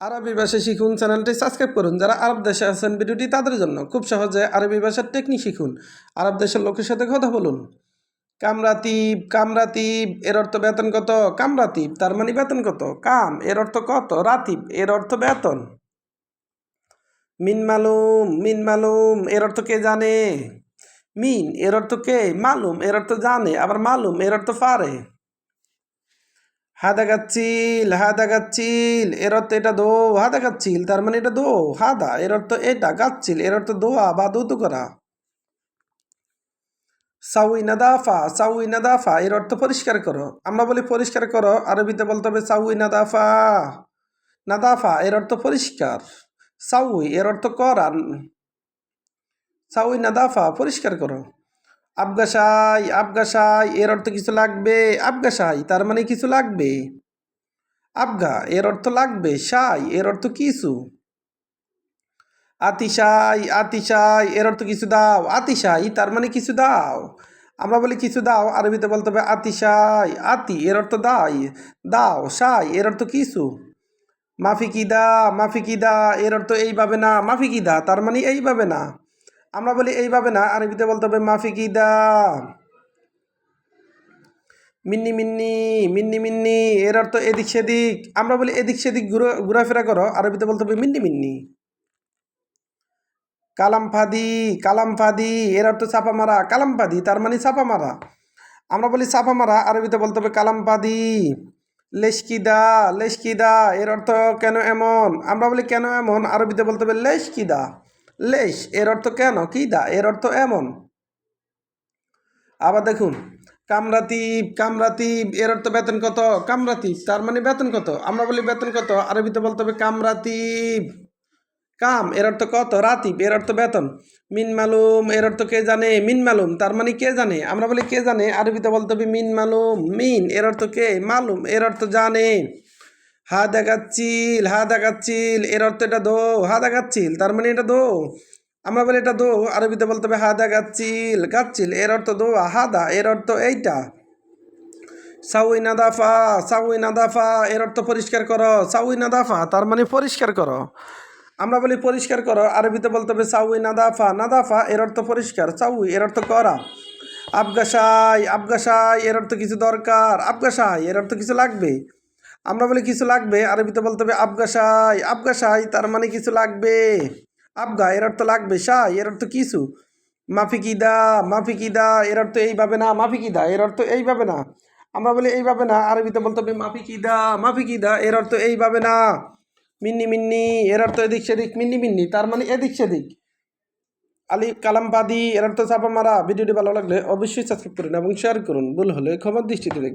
আরবি ভাষা শিখুন চ্যানেলটি সাবস্ক্রাইব করুন। যারা আরব দেশে আছেন ভিডিওটি তাদের জন্য খুব সহজে আরবি ভাষার টেকনিক শিখুন। আরব দেশের লোকের সাথে কথা বলুন। কামরাতিব কামরাতিব, এর অর্থ বেতন কত? কামরাতিব, তার মানে বেতন কত? কাম, এর অর্থ কত? রাতিব, এর অর্থ বেতন। মিন মালুম মিন মালুম, এর অর্থ কে জানে? মিন, এর অর্থ কে? মালুম, এর অর্থ জানে। আবার মালুম, এর অর্থ পারে হাদা দেখাচ্ছিল হাদা দেখাচ্ছিল এর অর্থ এটা দো হা দেখাচ্ছিল তার মানে এটা দো, হাদা, এর অর্থ এটা গাচ্ছিল এর অর্থ দোয়া বা দৌত করা। সাউই নাদাফা সাউই নাদাফা, এর অর্থ পরিষ্কার করো। আমরা বলি পরিষ্কার করো, আরবিতে বলতে হবে সাউই নাদাফা। নাদাফা, এর অর্থ পরিষ্কার। সাউই, এর অর্থ করা। সাউই নাদাফা, পরিষ্কার করো। আবগাসাই আবগাসাই এর অর্থ কিছু লাগবে? আবগাসাই তার মানে কিছু লাগবে। আবগা, এর অর্থ লাগবে। সাই, এর অর্থ কিছু। আতিশাই আতিশাই, এর অর্থ কিছু দাও। আতিশাই, তার মানে কিছু দাও। আমরা বলি কিছু দাও, আরবিতে বলতে হবে আতিশাই, আতি, এর অর্থ দাই, দাও। সাই, এর অর্থ কিছু। মাফিকিদা মাফিকিদা এর অর্থ এইভাবে না। মাফিকিদা তার মানে এইভাবে না। আমরা বলি এইভাবে না আরবিতে বলতে হবে মাফিকিদা মিন্নি মিন্নি মিন্নি মিন্নি, এর অর্থ এদিক সেদিক। আমরা বলি এদিক সেদিক ঘুরে, ঘোরাফেরা করো আরবিতে বলতে হবে মিন্নি মিন্নি। কালাম ফাদি কালাম ফাদি এর অর্থ চাপা মারা কালাম ফাদি তার মানে চাপা মারা। আমরা বলি চাপা মারা আরবিতে বলতে হবে কালাম ফাদি লেশকিদা লেশকিদা এর অর্থ কেন এমন? আমরা বলি কেন এমন আরবিতে বলতে হবে লেশকিদা লেশ, এর অর্থ কেন? কি দা? এর অর্থ এমন। আবার দেখুন, কামরাতিব কামরাতিব, এর অর্থ বেতন কত? কামরাতিব, তার মানে বেতন কত? আমরা বলি বেতন কত? আরবিতে বলতে হবে কামরাতিব। কাম, এর অর্থ কত? রাতিব, এর অর্থ বেতন। মিন মালুম, এর অর্থ কে জানে? মিন মালুম, তার মানে কে জানে? আমরা বলি কে জানে? আরবিতে বলতে হবে মিন মালুম, মিন, এর অর্থ কে? মালুম, এর অর্থ জানে। হা দেখাচ্ছিল হা দেখাচ্ছিল, এর অর্থ এটা দো, হা দেখাচ্ছিল, তার মানে এটা দো। আমরা বলি এটা দো, আরবিতে বলতে হবে হাদা গাচ্ছিল গাচ্ছিল, এর অর্থ দো হাদা এর অর্থ এইটা। সাউই নাদাফা সাউই নাদাফা, এর অর্থ পরিষ্কার করো, সাউই নাদাফা, তার মানে পরিষ্কার করো। আমরা বলি পরিষ্কার করো, আরবিতে বলতে হবে সাউই নাদাফা নাদাফা, এর অর্থ পরিষ্কার, সাউই, এর অর্থ করা। আবগাসাই আবগাসাই এর অর্থ কিছু দরকার আবগাসাই এর অর্থ কিছু লাগবে। আমরা বলি কিছু লাগবে আরবিতে বলতে হবে আবগাসাই আবগাসাই তার মানে কিছু লাগবে। আবগা এর অর্থ লাগবে সাই এর অর্থ কিছু। মাফিকিদা মাফিকিদা এর অর্থ এইভাবে না মাফিকিদা এর অর্থ এইভাবে না। আমরা বলি এইভাবে না আরবিতে বলতে হবে মাফিকিদা মাফিকিদা এর অর্থ এইভাবে না। মিন্নি মিন্নি, এর অর্থ এদিক সেদিক, মিন্নি মিন্নি, তার মানে এদিক সেদিক। আলি কালামবাদি এর অর্থ চাপা মারা। ভিডিওটি ভালো লাগলে অবশ্যই সাবস্ক্রাইব করুন এবং শেয়ার করুন। ভুল হলে ক্ষমার দৃষ্টিতে